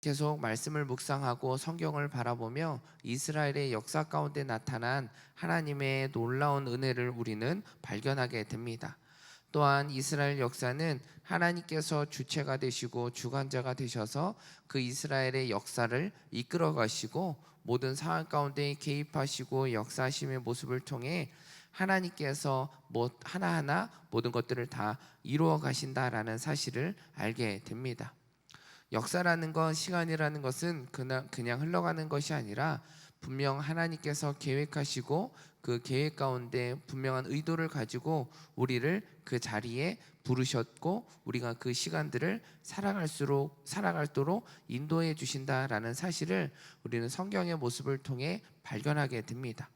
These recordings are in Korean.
계속 말씀을 묵상하고 성경을 바라보며 이스라엘의 역사 가운데 나타난 하나님의 놀라운 은혜를 우리는 발견하게 됩니다. 또한 이스라엘 역사는 하나님께서 주체가 되시고 주관자가 되셔서 그 이스라엘의 역사를 이끌어 가시고 모든 상황 가운데 개입하시고 역사하심의 모습을 통해 하나님께서 뭐 하나하나 모든 것들을 다 이루어 가신다라는 사실을 알게 됩니다. 역사라는 건 시간이라는 것은 그냥, 그냥 흘러가는 것이 아니라 분명 하나님께서 계획하시고 그 계획 가운데 분명한 의도를 가지고 우리를 그 자리에 부르셨고 우리가 그 시간들을 살아갈수록 살아갈도록 인도해 주신다라는 사실을 우리는 성경의 모습을 통해 발견하게 됩니다.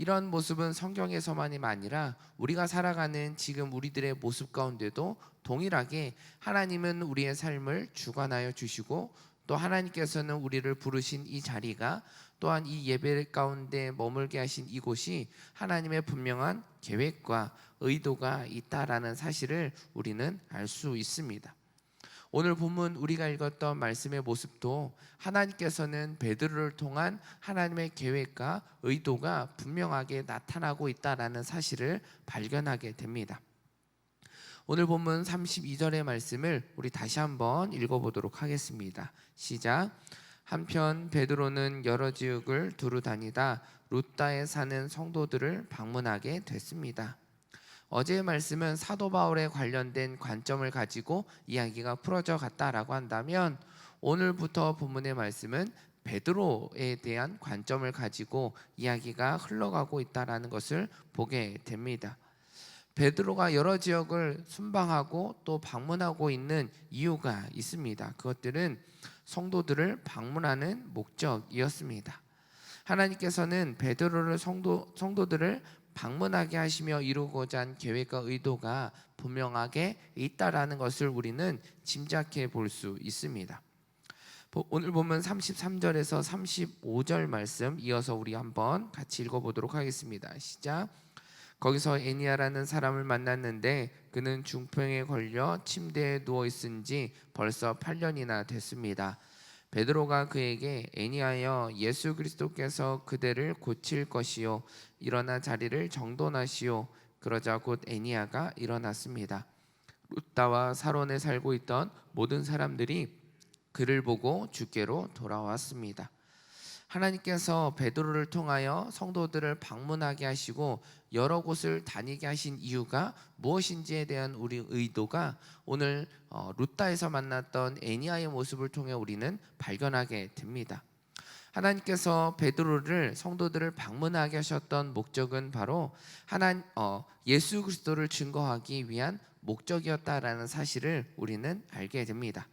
이런 모습은 성경에서만이 아니라 우리가 살아가는 지금 우리들의 모습 가운데도 동일하게 하나님은 우리의 삶을 주관하여 주시고 또 하나님께서는 우리를 부르신 이 자리가 또한 이 예배 가운데 머물게 하신 이곳이 하나님의 분명한 계획과 의도가 있다라는 사실을 우리는 알 수 있습니다. 오늘 본문 우리가 읽었던 말씀의 모습도 하나님께서는 베드로를 통한 하나님의 계획과 의도가 분명하게 나타나고 있다라는 사실을 발견하게 됩니다. 오늘 본문 32절의 말씀을 우리 다시 한번 읽어보도록 하겠습니다. 시작. 한편 베드로는 여러 지역을 두루 다니다 루따에 사는 성도들을 방문하게 됐습니다. 어제의 말씀은 사도 바울에 관련된 관점을 가지고 이야기가 풀어져 갔다라고 한다면 오늘부터 본문의 말씀은 베드로에 대한 관점을 가지고 이야기가 흘러가고 있다라는 것을 보게 됩니다. 베드로가 여러 지역을 순방하고 또 방문하고 있는 이유가 있습니다. 그것들은 성도들을 방문하는 목적이었습니다. 하나님께서는 베드로를 성도 성도들을 방문하게 하시며 이루고자 한 계획과 의도가 분명하게 있다라는 것을 우리는 짐작해 볼 수 있습니다. 오늘 보면 33절에서 35절 말씀 이어서 우리 한번 같이 읽어 보도록 하겠습니다. 시작. 거기서 애니아라는 사람을 만났는데 그는 중풍에 걸려 침대에 누워 있은 지 벌써 8년이나 됐습니다. 베드로가 그에게 애니하여 예수 그리스도께서 그대를 고칠 것이요 일어나 자리를 정돈하시오 그러자 곧 애니아가 일어났습니다. 루따와 사론에 살고 있던 모든 사람들이 그를 보고 주께로 돌아왔습니다. 하나님께서 베드로를 통하여 성도들을 방문하게 하시고 여러 곳을 다니게 하신 이유가 무엇인지에 대한 우리 의도가 오늘 어, 루따에서 만났던 애니아의 모습을 통해 우리는 발견하게 됩니다. 하나님께서 베드로를 성도들을 방문하게 하셨던 목적은 바로 하나 어, 예수 그리스도를 증거하기 위한 목적이었다라는 사실을 우리는 알게 됩니다.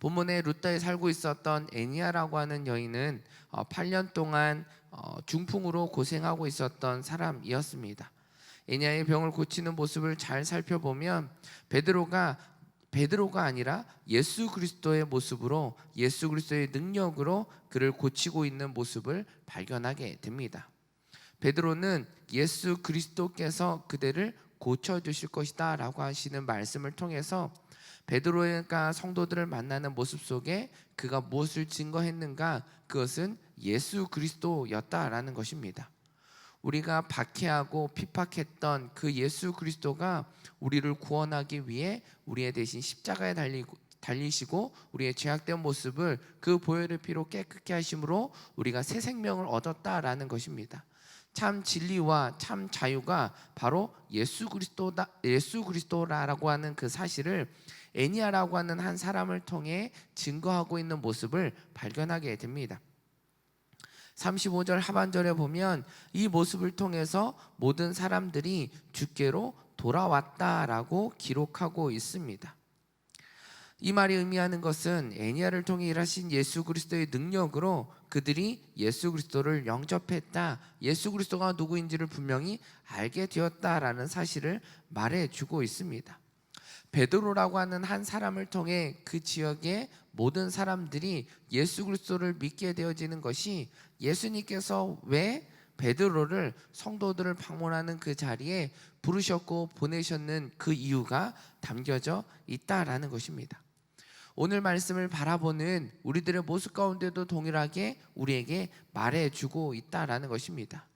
본문에 루따에 살고 있었던 애니아라고 하는 여인은 8년 어, 동안 어, 중풍으로 고생하고 있었던 사람이었습니다. 애니아의 병을 고치는 모습을 잘 살펴보면 베드로가 베드로가 아니라 예수 그리스도의 모습으로 예수 그리스도의 능력으로 그를 고치고 있는 모습을 발견하게 됩니다. 베드로는 예수 그리스도께서 그대를 고쳐 주실 것이다라고 하시는 말씀을 통해서 베드로가 성도들을 만나는 모습 속에 그가 무엇을 증거했는가? 그것은 예수 그리스도였다라는 것입니다. 우리가 박해하고 핍박했던 그 예수 그리스도가 우리를 구원하기 위해 우리의 대신 십자가에 달리고 달리시고 우리의 죄악된 모습을 그 보혈의 피로 깨끗게 하심으로 우리가 새 생명을 얻었다라는 것입니다. 참 진리와 참 자유가 바로 예수 그리스도다 예수 그리스도라고 하는 그 사실을 애니아라고 하는 한 사람을 통해 증거하고 있는 모습을 발견하게 됩니다. 35절 하반절에 보면 이 모습을 통해서 모든 사람들이 주께로 돌아왔다라고 기록하고 있습니다. 이 말이 의미하는 것은 애니아를 통해 일하신 예수 그리스도의 능력으로 그들이 예수 그리스도를 영접했다. 예수 그리스도가 누구인지를 분명히 알게 되었다라는 사실을 말해 주고 있습니다. 베드로라고 하는 한 사람을 통해 그 지역의 모든 사람들이 예수 그리스도를 믿게 되어지는 것이 예수님께서 왜 베드로를 성도들을 방문하는 그 자리에 부르셨고 보내셨는 그 이유가 담겨져 있다라는 것입니다. 오늘 말씀을 바라보는 우리들의 모습 가운데도 동일하게 우리에게 말해주고 있다라는 것입니다.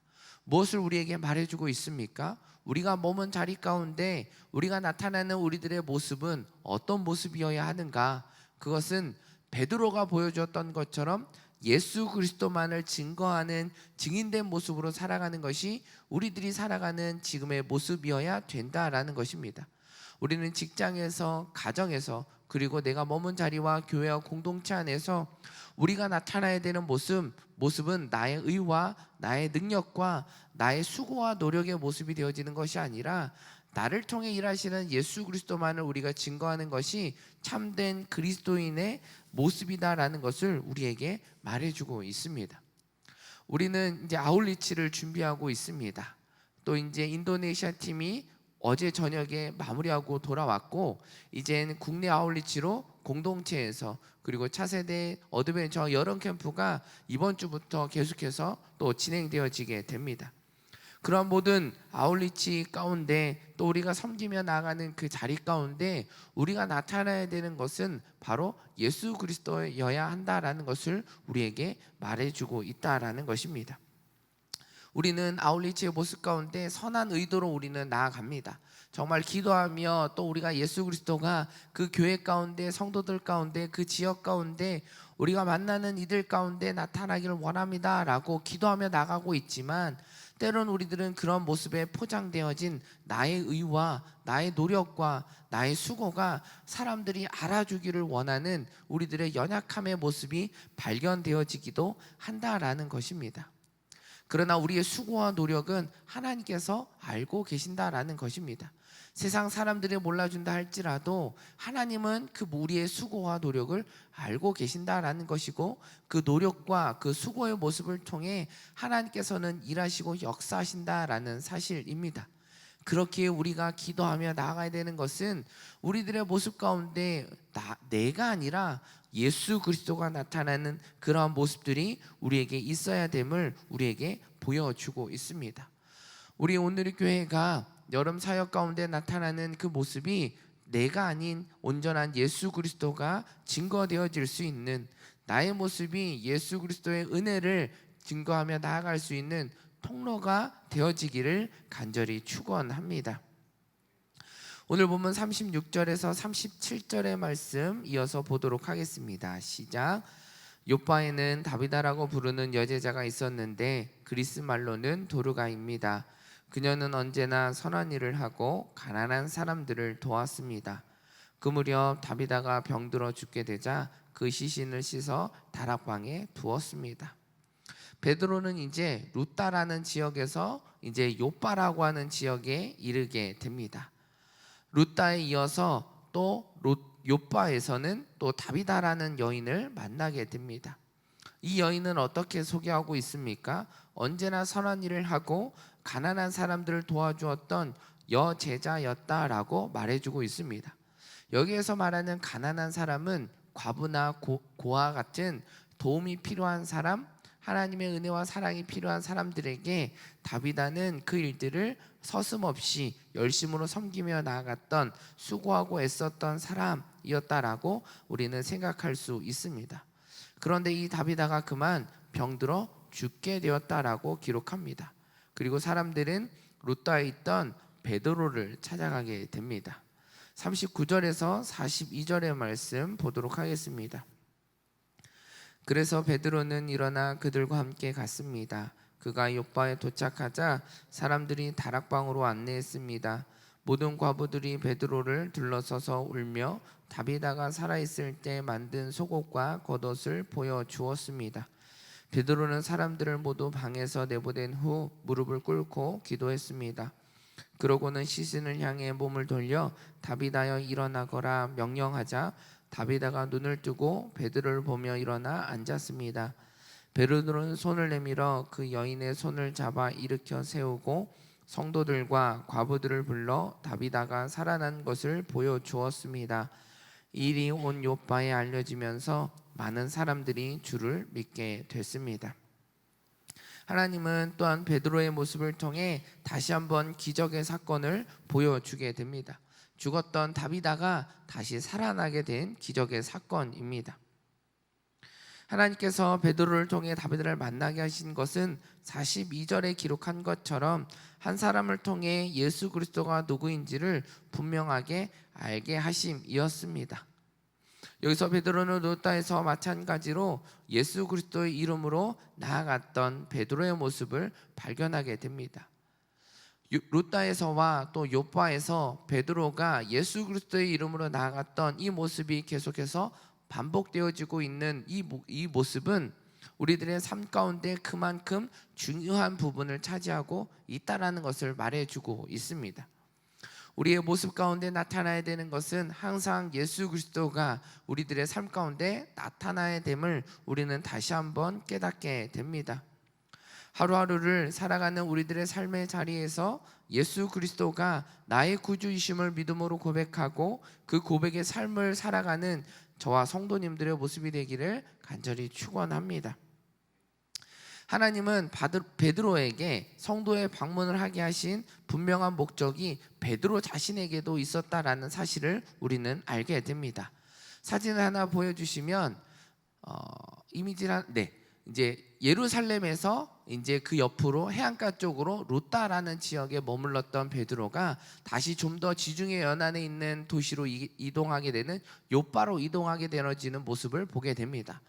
무엇을 우리에게 말해주고 있습니까? 우리가 머문 자리 가운데 우리가 나타나는 우리들의 모습은 어떤 모습이어야 하는가? 그것은 베드로가 보여주었던 것처럼 예수 그리스도만을 증거하는 증인된 모습으로 살아가는 것이 우리들이 살아가는 지금의 모습이어야 된다라는 것입니다. 우리는 직장에서, 가정에서, 그리고 내가 머문 자리와 교회와 공동체 안에서 우리가 나타나야 되는 모습, 모습은 나의 의와 나의 능력과 나의 수고와 노력의 모습이 되어지는 것이 아니라 나를 통해 일하시는 예수 그리스도만을 우리가 증거하는 것이 참된 그리스도인의 모습이다라는 것을 우리에게 말해주고 있습니다. 우리는 이제 아울리치를 준비하고 있습니다. 또 이제 인도네시아 팀이 어제 저녁에 마무리하고 돌아왔고 이젠 국내 아울리치로 공동체에서 그리고 차세대 어드벤처 여름 캠프가 이번 주부터 계속해서 또 진행되어지게 됩니다. 그런 모든 아울리치 가운데 또 우리가 섬기며 나가는 그 자리 가운데 우리가 나타나야 되는 것은 바로 예수 그리스도여야 한다라는 것을 우리에게 말해주고 있다라는 것입니다. 우리는 아울리치의 모습 가운데 선한 의도로 우리는 나아갑니다. 정말 기도하며 또 우리가 예수 그리스도가 그 교회 가운데 성도들 가운데 그 지역 가운데 우리가 만나는 이들 가운데 나타나기를 원합니다라고 기도하며 나가고 있지만 때론 우리들은 그런 모습에 포장되어진 나의 의와 나의 노력과 나의 수고가 사람들이 알아주기를 원하는 우리들의 연약함의 모습이 발견되어지기도 한다라는 것입니다. 그러나 우리의 수고와 노력은 하나님께서 알고 계신다라는 것입니다. 세상 사람들이 몰라준다 할지라도 하나님은 그 우리의 수고와 노력을 알고 계신다라는 것이고 그 노력과 그 수고의 모습을 통해 하나님께서는 일하시고 역사하신다라는 사실입니다. 그렇게 우리가 기도하며 나아가야 되는 것은 우리들의 모습 가운데 나, 내가 아니라 예수 그리스도가 나타나는 그러한 모습들이 우리에게 있어야 됨을 우리에게 보여주고 있습니다. 우리 오늘의 교회가 여름 사역 가운데 나타나는 그 모습이 내가 아닌 온전한 예수 그리스도가 증거되어질 수 있는 나의 모습이 예수 그리스도의 은혜를 증거하며 나아갈 수 있는 통로가 되어지기를 간절히 축원합니다. 오늘 보면 36절에서 37절의 말씀 이어서 보도록 하겠습니다. 시작. 요바에는 다비다라고 부르는 여제자가 있었는데 그리스 말로는 도르가입니다. 그녀는 언제나 선한 일을 하고 가난한 사람들을 도왔습니다. 그 무렵 다비다가 병들어 죽게 되자 그 시신을 씻어 다락방에 두었습니다. 베드로는 이제 루따라는 지역에서 이제 요바라고 하는 지역에 이르게 됩니다. 루따에 이어서 또 요바에서는 또 다비다라는 여인을 만나게 됩니다. 이 여인은 어떻게 소개하고 있습니까? 언제나 선한 일을 하고 가난한 사람들을 도와주었던 여제자였다라고 말해주고 있습니다. 여기에서 말하는 가난한 사람은 과부나 고, 고아 같은 도움이 필요한 사람, 하나님의 은혜와 사랑이 필요한 사람들에게 다비다는 그 일들을 서슴없이 열심으로 섬기며 나아갔던 수고하고 애썼던 사람이었다라고 우리는 생각할 수 있습니다. 그런데 이 다비다가 그만 병들어 죽게 되었다라고 기록합니다. 그리고 사람들은 루따에 있던 베드로를 찾아가게 됩니다. 39절에서 42절의 말씀 보도록 하겠습니다. 그래서 베드로는 일어나 그들과 함께 갔습니다. 그가 요바에 도착하자 사람들이 다락방으로 안내했습니다. 모든 과부들이 베드로를 둘러서서 울며 다비다가 살아있을 때 만든 속옷과 겉옷을 보여 주었습니다. 베드로는 사람들을 모두 방에서 내보낸 후 무릎을 꿇고 기도했습니다. 그러고는 시신을 향해 몸을 돌려 다비다여 일어나거라 명령하자 다비다가 눈을 뜨고 베드로를 보며 일어나 앉았습니다. 베드로는 손을 내밀어 그 여인의 손을 잡아 일으켜 세우고 성도들과 과부들을 불러 다비다가 살아난 것을 보여 주었습니다. 일이 온 요바에 알려지면서 많은 사람들이 주를 믿게 됐습니다. 하나님은 또한 베드로의 모습을 통해 다시 한번 기적의 사건을 보여주게 됩니다. 죽었던 다비다가 다시 살아나게 된 기적의 사건입니다. 하나님께서 베드로를 통해 다비드를 만나게 하신 것은 42절에 기록한 것처럼 한 사람을 통해 예수 그리스도가 누구인지를 분명하게 알게 하심이었습니다. 여기서 베드로는 루다에서 마찬가지로 예수 그리스도의 이름으로 나아갔던 베드로의 모습을 발견하게 됩니다. 유- 루다에서와 또 요바에서 베드로가 예수 그리스도의 이름으로 나아갔던 이 모습이 계속해서 반복되어지고 있는 이, 모- 이 모습은 우리들의 삶 가운데 그만큼 중요한 부분을 차지하고 있다라는 것을 말해주고 있습니다. 우리의 모습 가운데 나타나야 되는 것은 항상 예수 그리스도가 우리들의 삶 가운데 나타나야 됨을 우리는 다시 한번 깨닫게 됩니다. 하루하루를 살아가는 우리들의 삶의 자리에서 예수 그리스도가 나의 구주이심을 믿음으로 고백하고 그 고백의 삶을 살아가는 저와 성도님들의 모습이 되기를 간절히 축원합니다. 하나님은 베드로에게 성도의 방문을 하게 하신 분명한 목적이 베드로 자신에게도 있었다라는 사실을 우리는 알게 됩니다. 사진을 하나 보여주시면 어, 이미지란 네 이제 예루살렘에서 이제 그 옆으로 해안가 쪽으로 루따라는 지역에 머물렀던 베드로가 다시 좀 더 지중해 연안에 있는 도시로 이- 이동하게 되는 요바로 이동하게 되어지는 모습을 보게 됩니다.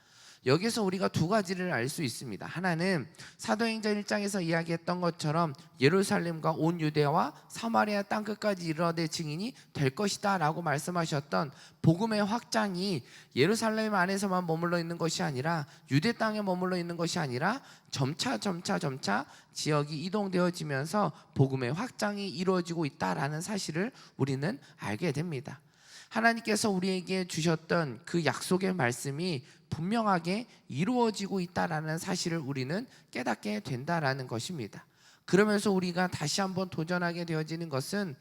여기서 우리가 두 가지를 알 수 있습니다. 하나는 사도행전 1장에서 이야기했던 것처럼 예루살렘과 온 유대와 사마리아 땅 끝까지 이르러 내 증인이 될 것이다라고 말씀하셨던 복음의 확장이 예루살렘 안에서만 머물러 있는 것이 아니라 유대 땅에 머물러 있는 것이 아니라 점차 점차 점차 지역이 이동되어지면서 복음의 확장이 이루어지고 있다라는 사실을 우리는 알게 됩니다. 하나님께서 우리에게 주셨던 그 약속의 말씀이 분명하게 이루어지고 있다라는 사실을 우리는 깨닫게 된다라는 것입니다. 그러면서 우리가 다시 한번 도전하게 되어지는 것은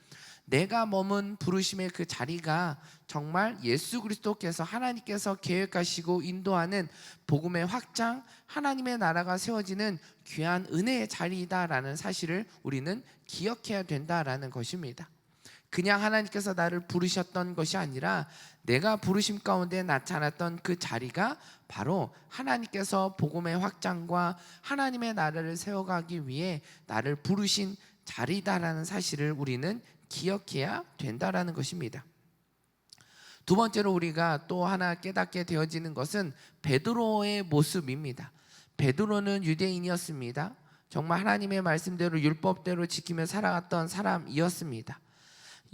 내가 머문 부르심의 그 자리가 정말 예수 그리스도께서 하나님께서 계획하시고 인도하는 복음의 확장, 하나님의 나라가 세워지는 귀한 은혜의 자리이다라는 사실을 우리는 기억해야 된다라는 것입니다. 그냥 하나님께서 나를 부르셨던 것이 아니라 내가 부르심 가운데 나타났던 그 자리가 바로 하나님께서 복음의 확장과 하나님의 나라를 세워가기 위해 나를 부르신 자리다라는 사실을 우리는 기억해야 된다라는 것입니다. 두 번째로 우리가 또 하나 깨닫게 되어지는 것은 베드로의 모습입니다. 베드로는 유대인이었습니다. 정말 하나님의 말씀대로 율법대로 지키며 살아갔던 사람이었습니다.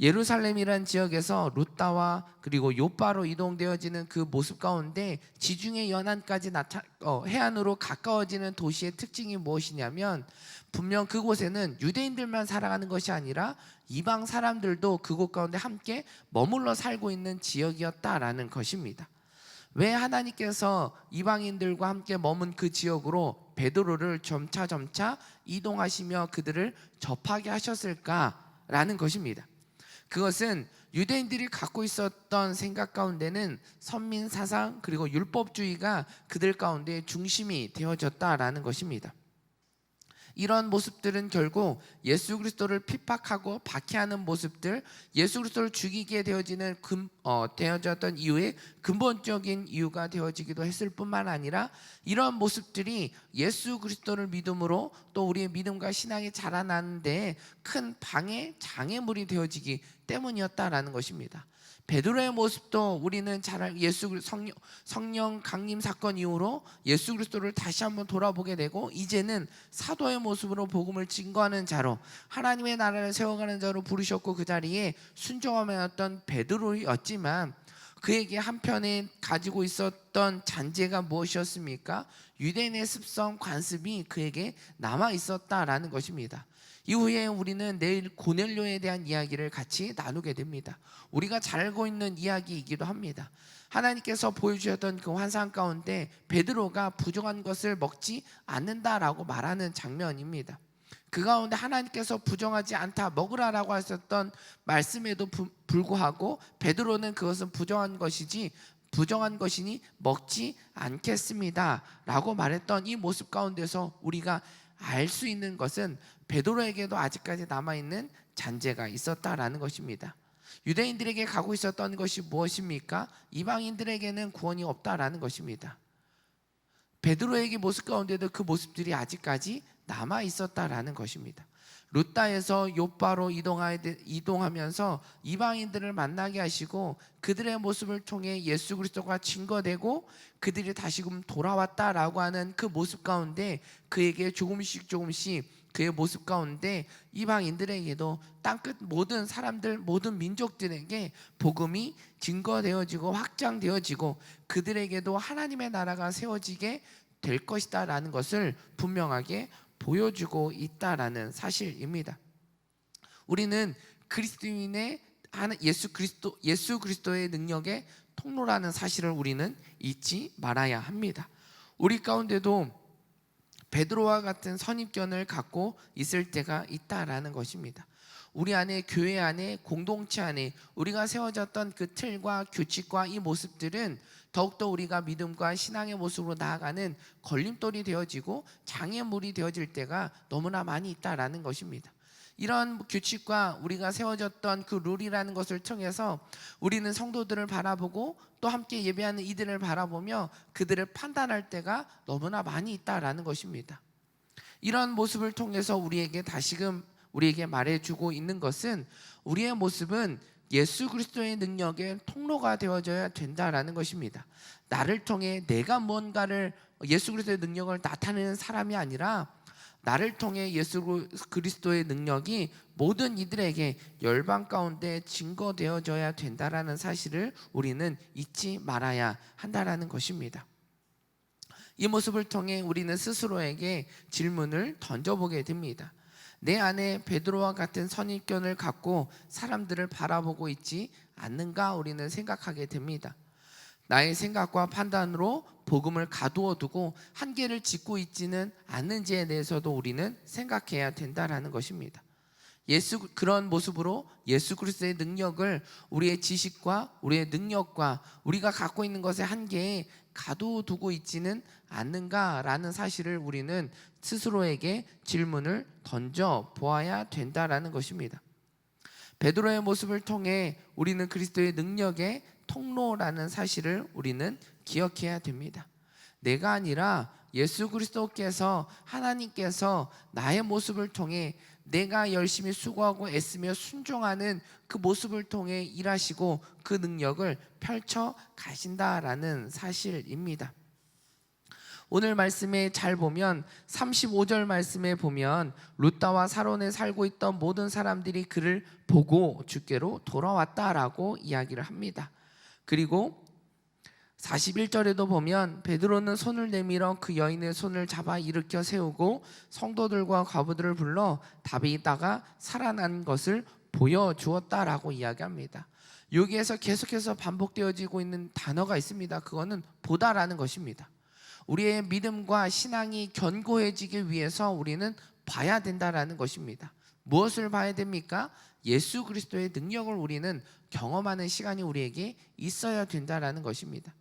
예루살렘이란 지역에서 루따와 그리고 요바로 이동되어지는 그 모습 가운데 지중해 연안까지 나타 어, 해안으로 가까워지는 도시의 특징이 무엇이냐면 분명 그곳에는 유대인들만 살아가는 것이 아니라 이방 사람들도 그곳 가운데 함께 머물러 살고 있는 지역이었다라는 것입니다. 왜 하나님께서 이방인들과 함께 머문 그 지역으로 베드로를 점차 점차 이동하시며 그들을 접하게 하셨을까라는 것입니다. 그것은 유대인들이 갖고 있었던 생각 가운데는 선민 사상 그리고 율법주의가 그들 가운데 중심이 되어졌다라는 것입니다. 이런 모습들은 결국 예수 그리스도를 핍박하고 박해하는 모습들, 예수 그리스도를 죽이게 되어지는 근, 어, 되어졌던 이유의 근본적인 이유가 되어지기도 했을 뿐만 아니라 이런 모습들이 예수 그리스도를 믿음으로 또 우리의 믿음과 신앙이 자라나는데 큰 방해 장애물이 되어지기 때문이었다라는 것입니다. 베드로의 모습도 우리는 잘 알- 예수 성령, 성령 강림 사건 이후로 예수 그리스도를 다시 한번 돌아보게 되고 이제는 사도의 모습으로 복음을 증거하는 자로 하나님의 나라를 세워가는 자로 부르셨고 그 자리에 순종하였던 베드로였지만 그에게 한편에 가지고 있었던 잔재가 무엇이었습니까? 유대인의 습성 관습이 그에게 남아 있었다라는 것입니다. 이후에 우리는 내일 고넬료에 대한 이야기를 같이 나누게 됩니다. 우리가 잘 알고 있는 이야기이기도 합니다. 하나님께서 보여주셨던 그 환상 가운데 베드로가 부정한 것을 먹지 않는다라고 말하는 장면입니다. 그 가운데 하나님께서 부정하지 않다 먹으라라고 하셨던 말씀에도 부- 불구하고 베드로는 그것은 부정한 것이지 부정한 것이니 먹지 않겠습니다라고 말했던 이 모습 가운데서 우리가 알 수 있는 것은 베드로에게도 아직까지 남아 있는 잔재가 있었다라는 것입니다. 유대인들에게 가고 있었던 것이 무엇입니까? 이방인들에게는 구원이 없다라는 것입니다. 베드로에게 모습 가운데도 그 모습들이 아직까지 남아 있었다라는 것입니다. 루따에서 요바로 이동하면서 이방인들을 만나게 하시고 그들의 모습을 통해 예수 그리스도가 증거되고 그들이 다시금 돌아왔다라고 하는 그 모습 가운데 그에게 조금씩 조금씩 그의 모습 가운데 이방인들에게도 땅끝 모든 사람들 모든 민족들에게 복음이 증거되어지고 확장되어지고 그들에게도 하나님의 나라가 세워지게 될 것이다라는 것을 분명하게 보여주고 있다라는 사실입니다. 우리는 그리스도인의 예수 그리스도 예수 그리스도의 능력의 통로라는 사실을 우리는 잊지 말아야 합니다. 우리 가운데도 베드로와 같은 선입견을 갖고 있을 때가 있다라는 것입니다. 우리 안에 교회 안에 공동체 안에 우리가 세워졌던 그 틀과 규칙과 이 모습들은 더욱더 우리가 믿음과 신앙의 모습으로 나아가는 걸림돌이 되어지고 장애물이 되어질 때가 너무나 많이 있다라는 것입니다. 이런 규칙과 우리가 세워졌던 그 룰이라는 것을 통해서 우리는 성도들을 바라보고 또 함께 예배하는 이들을 바라보며 그들을 판단할 때가 너무나 많이 있다라는 것입니다. 이런 모습을 통해서 우리에게 다시금 우리에게 말해주고 있는 것은 우리의 모습은 예수 그리스도의 능력의 통로가 되어져야 된다라는 것입니다. 나를 통해 내가 뭔가를 예수 그리스도의 능력을 나타내는 사람이 아니라 나를 통해 예수 그리스도의 능력이 모든 이들에게 열방 가운데 증거되어져야 된다라는 사실을 우리는 잊지 말아야 한다라는 것입니다. 이 모습을 통해 우리는 스스로에게 질문을 던져보게 됩니다. 내 안에 베드로와 같은 선입견을 갖고 사람들을 바라보고 있지 않는가 우리는 생각하게 됩니다. 나의 생각과 판단으로 복음을 가두어 두고 한계를 짓고 있지는 않는지에 대해서도 우리는 생각해야 된다라는 것입니다. 예수 그런 모습으로 예수 그리스도의 능력을 우리의 지식과 우리의 능력과 우리가 갖고 있는 것의 한계에 가두두고 있지는 않는가라는 사실을 우리는 스스로에게 질문을 던져 보아야 된다라는 것입니다. 베드로의 모습을 통해 우리는 그리스도의 능력의 통로라는 사실을 우리는 기억해야 됩니다. 내가 아니라 예수 그리스도께서 하나님께서 나의 모습을 통해 내가 열심히 수고하고 애쓰며 순종하는 그 모습을 통해 일하시고 그 능력을 펼쳐 가신다라는 사실입니다. 오늘 말씀에 잘 보면 35절 말씀에 보면 루따와 사론에 살고 있던 모든 사람들이 그를 보고 주께로 돌아왔다라고 이야기를 합니다. 그리고 41절에도 보면 베드로는 손을 내밀어 그 여인의 손을 잡아 일으켜 세우고 성도들과 과부들을 불러 다비다가 살아난 것을 보여주었다라고 이야기합니다. 여기에서 계속해서 반복되어지고 있는 단어가 있습니다. 그거는 보다라는 것입니다. 우리의 믿음과 신앙이 견고해지기 위해서 우리는 봐야 된다라는 것입니다. 무엇을 봐야 됩니까? 예수 그리스도의 능력을 우리는 경험하는 시간이 우리에게 있어야 된다라는 것입니다.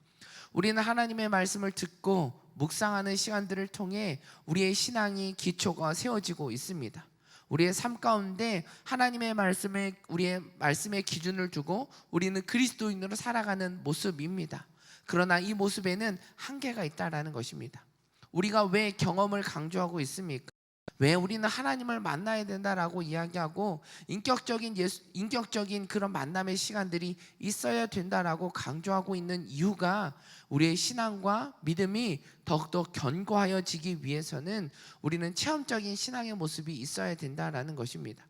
우리는 하나님의 말씀을 듣고 묵상하는 시간들을 통해 우리의 신앙이 기초가 세워지고 있습니다. 우리의 삶 가운데 하나님의 말씀에 우리의 말씀의 기준을 두고 우리는 그리스도인으로 살아가는 모습입니다. 그러나 이 모습에는 한계가 있다라는 것입니다. 우리가 왜 경험을 강조하고 있습니까? 왜 우리는 하나님을 만나야 된다라고 이야기하고 인격적인 예수, 인격적인 그런 만남의 시간들이 있어야 된다라고 강조하고 있는 이유가 우리의 신앙과 믿음이 더욱더 견고하여지기 위해서는 우리는 체험적인 신앙의 모습이 있어야 된다라는 것입니다.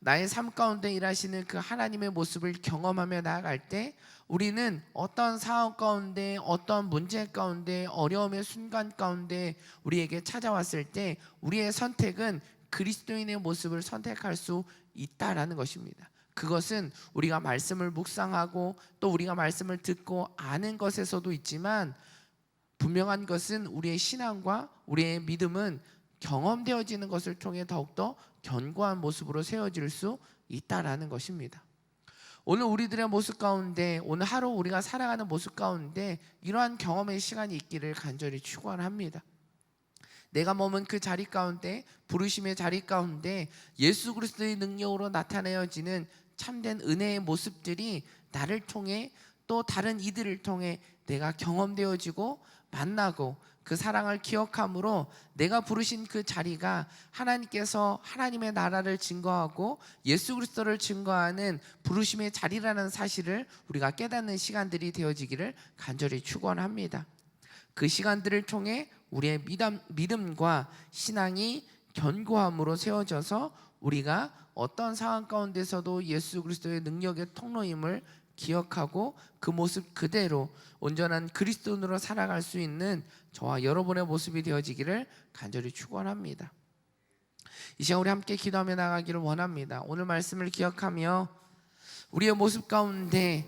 나의 삶 가운데 일하시는 그 하나님의 모습을 경험하며 나아갈 때 우리는 어떤 상황 가운데 어떤 문제 가운데 어려움의 순간 가운데 우리에게 찾아왔을 때 우리의 선택은 그리스도인의 모습을 선택할 수 있다라는 것입니다. 그것은 우리가 말씀을 묵상하고 또 우리가 말씀을 듣고 아는 것에서도 있지만 분명한 것은 우리의 신앙과 우리의 믿음은 경험되어지는 것을 통해 더욱더 견고한 모습으로 세워질 수 있다라는 것입니다. 오늘 우리들의 모습 가운데 오늘 하루 우리가 살아가는 모습 가운데 이러한 경험의 시간이 있기를 간절히 축원합니다. 내가 머문 그 자리 가운데 부르심의 자리 가운데 예수 그리스도의 능력으로 나타내어지는 참된 은혜의 모습들이 나를 통해 또 다른 이들을 통해 내가 경험되어지고 만나고 그 사랑을 기억함으로 내가 부르신 그 자리가 하나님께서 하나님의 나라를 증거하고 예수 그리스도를 증거하는 부르심의 자리라는 사실을 우리가 깨닫는 시간들이 되어지기를 간절히 축원합니다. 그 시간들을 통해 우리의 믿음, 믿음과 신앙이 견고함으로 세워져서 우리가 어떤 상황 가운데서도 예수 그리스도의 능력의 통로임을 기억하고 그 모습 그대로 온전한 그리스도인으로 살아갈 수 있는 저와 여러분의 모습이 되어지기를 간절히 축원합니다. 이 시간 우리 함께 기도하며 나가기를 원합니다. 오늘 말씀을 기억하며 우리의 모습 가운데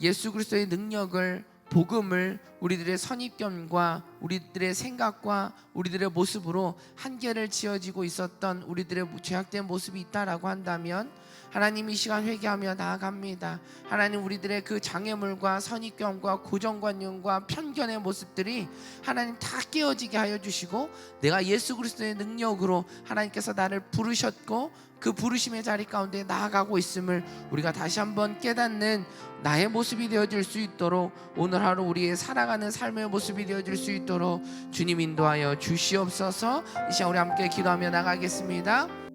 예수 그리스도의 능력을 복음을 우리들의 선입견과 우리들의 생각과 우리들의 모습으로 한계를 지어지고 있었던 우리들의 죄악된 모습이 있다라고 한다면 하나님 이 시간 회개하며 나아갑니다. 하나님 우리들의 그 장애물과 선입견과 고정관념과 편견의 모습들이 하나님 다 깨어지게 하여 주시고 내가 예수 그리스도의 능력으로 하나님께서 나를 부르셨고 그 부르심의 자리 가운데 나아가고 있음을 우리가 다시 한번 깨닫는 나의 모습이 되어질 수 있도록 오늘 하루 우리의 살아가는 삶의 모습이 되어질 수 있도록 주님 인도하여 주시옵소서 이 시간 우리 함께 기도하며 나가겠습니다.